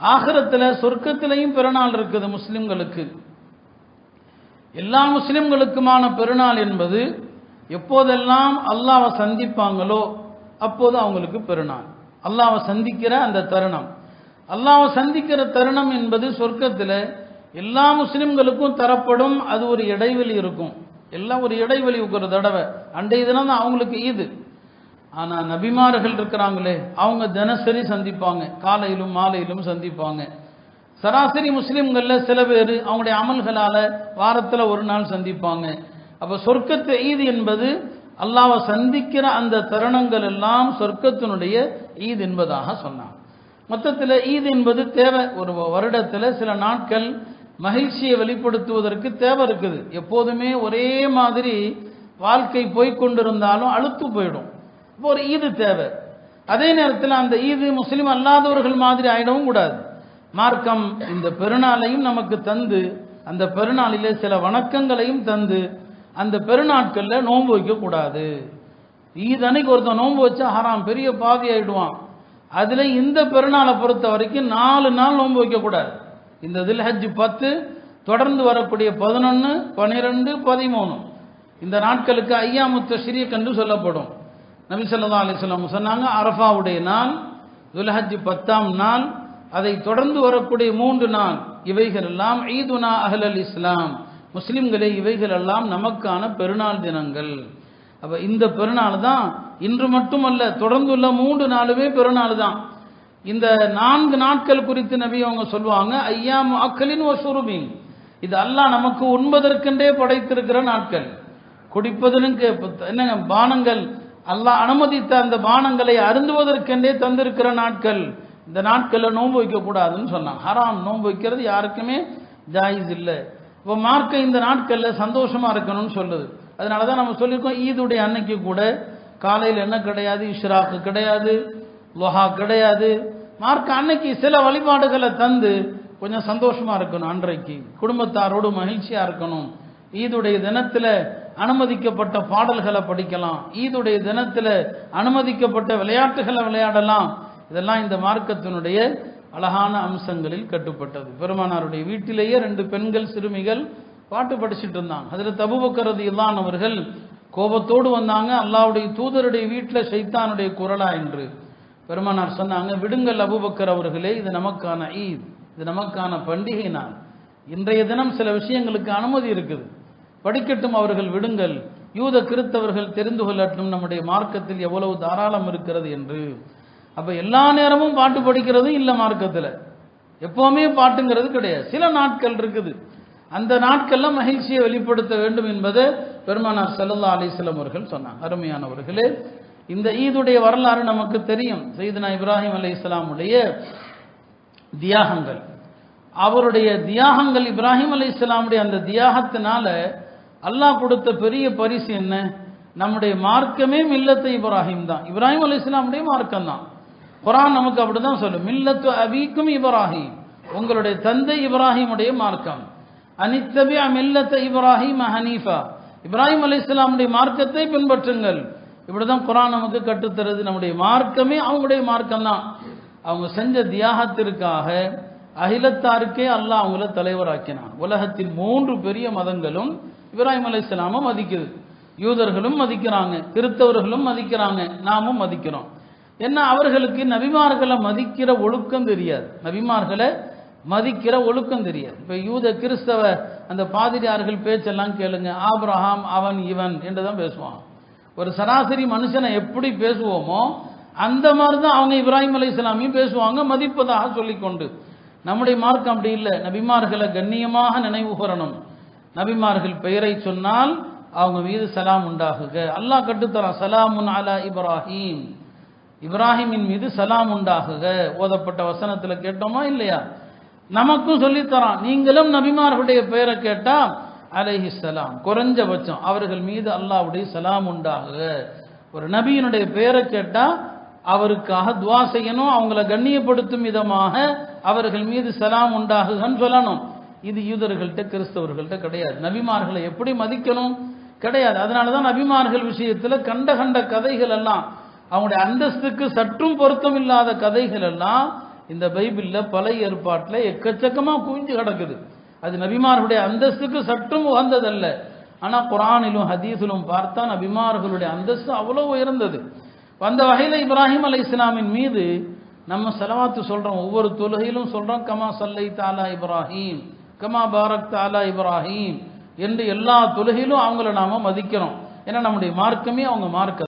ஆகிரத்தில் சொர்க்கத்திலையும் பெருநாள் இருக்குது முஸ்லிம்களுக்கு. எல்லா முஸ்லிம்களுக்குமான பெருநாள் என்பது எப்போதெல்லாம் அல்லாவை சந்திப்பாங்களோ அப்போது அவங்களுக்கு பெருநாள். அல்லாவை சந்திக்கிற அந்த தருணம். அல்லாவை சந்திக்கிற தருணம் என்பது சொர்க்கத்தில் எல்லா முஸ்லிம்களுக்கும் தரப்படும் அது ஒரு இடைவெளி இருக்கும். எல்லாம் ஒரு இடைவெளி ஒரு தடவை. அன்றைய தினம் தான் அவங்களுக்கு ஈது. ஆனால் நபிமார்கள் இருக்கிறாங்களே அவங்க தினசரி சந்திப்பாங்க. காலையிலும் மாலையிலும் சந்திப்பாங்க. சராசரி முஸ்லீம்களில் சில பேர் அவங்களுடைய அமல்களால் வாரத்தில் ஒரு நாள் சந்திப்பாங்க. அப்போ சொர்க்கத்து ஈது என்பது அல்லாவை சந்திக்கிற அந்த தருணங்கள் எல்லாம் சொர்க்கத்தினுடைய ஈத் என்பதாக சொன்னான் மொத்தத்தில் ஈத் என்பது தேவை. ஒரு வருடத்தில் சில நாட்கள் மகிழ்ச்சியை வெளிப்படுத்துவதற்கு தேவை இருக்குது. எப்போதுமே ஒரே மாதிரி வாழ்க்கை போய்கொண்டிருந்தாலும் அழுத்து போயிடும். ஒரு ஈது தேவை. அதே நேரத்தில் அந்த ஈது முஸ்லீம் அல்லாதவர்கள் மாதிரி ஆயிடவும் கூடாது. மார்க்கம் இந்த பெருநாளையும் நமக்கு தந்து அந்த பெருநாளிலே சில வணக்கங்களையும் தந்து அந்த பெருநாட்களில் நோன்பு வைக்கக்கூடாது ஈத் அன்னைக்கு ஒருத்தன் நோன்பு வச்சா ஹராம் பெரிய பாவி ஆயிடுவான். அதில் இந்த பெருநாளை பொறுத்த வரைக்கும் நாலு நாள் நோன்பு வைக்கக்கூடாது இந்த தில்ஹஜ் பத்து தொடர்ந்து வரக்கூடிய பதினொன்று பன்னிரெண்டு பதிமூணு. இந்த நாட்களுக்கு ஐயாமுத்த சிறிய என்று சொல்லப்படும். நபி சொல்லா அலிஸ்லாம் சொன்னாங்க அரஃபாவுடைய நாள் துல்ஹஜ் பத்தாம் நாள் அதை தொடர்ந்து வரக்கூடிய மூன்று நாள் இவைகள் எல்லாம் ஈதுனா அஹ்லல் இஸ்லாம். முஸ்லிம்களே இவைகள் எல்லாம் நமக்கான பெருநாள் தினங்கள். அப்போ இந்த பெருநாள் தான் இன்று மட்டுமல்ல தொடர்ந்துள்ள மூன்று நாளுமே பெருநாள் தான். இந்த நான்கு நாட்கள் குறித்து நபி அவங்க சொல்லுவாங்க ஐயாம் அக்களின் வசூருபின் இது அல்லாஹ் நமக்கு உண்பதற்கென்றே படைத்திருக்கிற நாட்கள். குடிப்பதனுக்கு என்னங்க பானங்கள் அல்லாஹ் அனுமதித்த அந்த பானங்களை அருந்துவதற்கென்றே தந்திருக்கிற நாட்கள். இந்த நாட்களில் நோன்பு வைக்கக்கூடாதுன்னு சொன்னான். ஹராம் நோன்பு வைக்கிறது யாருக்குமே ஜாயிஸ் இல்லை. இப்போ மார்க்க இந்த நாட்களில் சந்தோஷமாக இருக்கணும்னு சொல்லுது. அதனால தான் நம்ம சொல்லியிருக்கோம் ஈதுடைய அன்னைக்கு கூட காலையில் என்ன கிடையாது? இஷ்ராக்கு கிடையாது லொஹா கிடையாது. மார்க்க அன்னைக்கு சில வழிபாடுகளை தந்து கொஞ்சம் சந்தோஷமாக இருக்கணும் அன்றைக்கு. குடும்பத்தாரோடு மகிழ்ச்சியாக இருக்கணும். ஈதுடைய தினத்தில் அனுமதிக்கப்பட்ட பாடல்களை படிக்கலாம். ஈதுடைய தினத்தில் அனுமதிக்கப்பட்ட விளையாட்டுகளை விளையாடலாம். இதெல்லாம் இந்த மார்க்கத்தினுடைய அழகான அம்சங்களில் கட்டுப்பட்டது. பெருமானாருடைய வீட்டிலேயே ரெண்டு பெண்கள் சிறுமிகள் பாட்டு படிச்சுட்டு இருந்தாங்க. அதில் தபுபக்கரது இல்லானவர்கள் கோபத்தோடு வந்தாங்க. அல்லாவுடைய தூதருடைய வீட்டில் சைத்தானுடைய குரலா என்று பெருமானார் சொன்னாங்க. விடுங்கள் அபுபக்கர் அவர்களே இது நமக்கான ஈத். இது நமக்கான பண்டிகை நான் இன்றைய தினம் சில விஷயங்களுக்கு அனுமதி இருக்குது. படிக்கட்டும் அவர்கள் விடுங்கள். யூத கிறித்தவர்கள் தெரிந்து கொள்ளட்டும். நம்முடைய மார்க்கத்தில் எவ்வளவு தாராளம் இருக்கிறது என்று. அப்ப எல்லா நேரமும் பாட்டு படிக்கிறதும் இல்லை மார்க்கத்தில். எப்பவுமே பாட்டுங்கிறது கிடையாது. சில நாட்கள் இருக்குது. அந்த நாட்கள்ல மகிழ்ச்சியை வெளிப்படுத்த வேண்டும் என்பது பெருமானார் சல்லல்லா அலிஸ்லம் அவர்கள் சொன்னாங்க அருமையானவர்களே இந்த ஈதுடைய வரலாறு நமக்கு தெரியும். சைதனா இப்ராஹிம் அலி இஸ்லாமுடைய தியாகங்கள். அவருடைய தியாகங்கள் இப்ராஹிம் அலி இஸ்லாமுடைய அந்த தியாகத்தினால அல்லாஹ் கொடுத்த பெரிய பரிசு என்ன? நம்முடைய மார்க்கமே மில்லத்து இப்ராஹிம் தான். இப்ராஹிம் அலி இஸ்லாமுடைய மார்க்கம் தான். குரான் நமக்கு அப்படிதான் சொல்லும். மில்லத்து அபிக்கும் இப்ராஹிம். உங்களுடைய தந்தை இப்ராஹிமுடைய மார்க்கம். அனித்தபி மில்லத்த இப்ராஹிம் ஹனீஃபா. இப்ராஹிம் அலி இஸ்லாமுடைய மார்க்கத்தை பின்பற்றுங்கள். இப்படிதான் குரான் நமக்கு கற்றுத்தருது நம்முடைய மார்க்கமே அவங்களுடைய மார்க்கம் தான். அவங்க செஞ்ச தியாகத்திற்காக அகிலத்தாருக்கே அல்லாஹ் அவங்கள தலைவராக்கினான். உலகத்தின் மூன்று பெரிய மதங்களும் இப்ராஹிம் அலி இஸ்லாமும் மதிக்குது. யூதர்களும் மதிக்கிறாங்க கிறித்தவர்களும் மதிக்கிறாங்க நாமும் மதிக்கிறோம். என்ன அவர்களுக்கு நபிமார்களை மதிக்கிற ஒழுக்கம் தெரியாது. நபிமார்களை மதிக்கிற ஒழுக்கம் தெரியாது. இப்போ யூத கிறிஸ்தவ அந்த பாதிரியார்கள் பேச்செல்லாம் கேளுங்க. ஆப்ரஹாம் அவன் இவன் என்று தான் பேசுவான் ஒரு சராசரி மனுஷனை எப்படி பேசுவோமோ அந்த மாதிரி தான் அவங்க இப்ராஹிம் அலி இஸ்லாமியும் பேசுவாங்க மதிப்பதாக சொல்லிக்கொண்டு. நம்முடைய மார்க்கம் அப்படி இல்லை. நபிமார்களை கண்ணியமாக நினைவு கூறணும் நபிமார்கள் பெயரை சொன்னால் அவங்க மீது சலாம் உண்டாகுக. அல்லாஹ் கட்டுத்தரான் சலாமுன் அலா இப்ராஹிம். இப்ராஹிமின் மீது சலாம் உண்டாகுக. ஓதப்பட்ட வசனத்தில் கேட்டோமா இல்லையா? நமக்கும் சொல்லித்தரான். நீங்களும் நபிமார்களுடைய பெயரை கேட்டா அலஹி சலாம் குறைஞ்சபட்சம் அவர்கள் மீது அல்லாவுடைய சலாம் உண்டாகுக. ஒரு நபியினுடைய பெயரை கேட்டா அவருக்காக துவா செய்யணும் அவங்கள கண்ணியப்படுத்தும் விதமாக அவர்கள் மீது சலாம் உண்டாகுகன்னு சொல்லணும். இது யூதர்கள்ட்ட கிறிஸ்தவர்கள்ட்ட கிடையாது. நபிமார்களை எப்படி மதிக்கணும்? கிடையாது. அதனால தான் நபிமார்கள் விஷயத்தில் கண்ட கண்ட கதைகள் எல்லாம் அவங்களுடைய அந்தஸ்துக்கு சற்றும் பொருத்தம் இல்லாத கதைகள் எல்லாம் இந்த பைபிளில் பழைய ஏற்பாட்டில் எக்கச்சக்கமாக குவிஞ்சு கிடக்குது. அது நபிமார்களுடைய அந்தஸ்துக்கு சற்றும் உகந்ததல்ல. ஆனால் குரானிலும் ஹதீஸிலும் பார்த்தா நபிமார்களுடைய அந்தஸ்து அவ்வளோ உயர்ந்தது. அந்த வகையில் இப்ராஹிம் அலை இஸ்லாமின் மீது நம்ம செலவாத்து சொல்கிறோம் ஒவ்வொரு தொழுகையிலும் சொல்கிறோம் கமா சல்லை தாலா இப்ராஹிம். கமா பாரக் தாலா இப்ராஹிம் என்று எல்லா தொழுகையிலும் அவங்கள நாம மதிக்கிறோம் ஏன்னா நம்முடைய மார்க்கமே அவங்க மார்க்க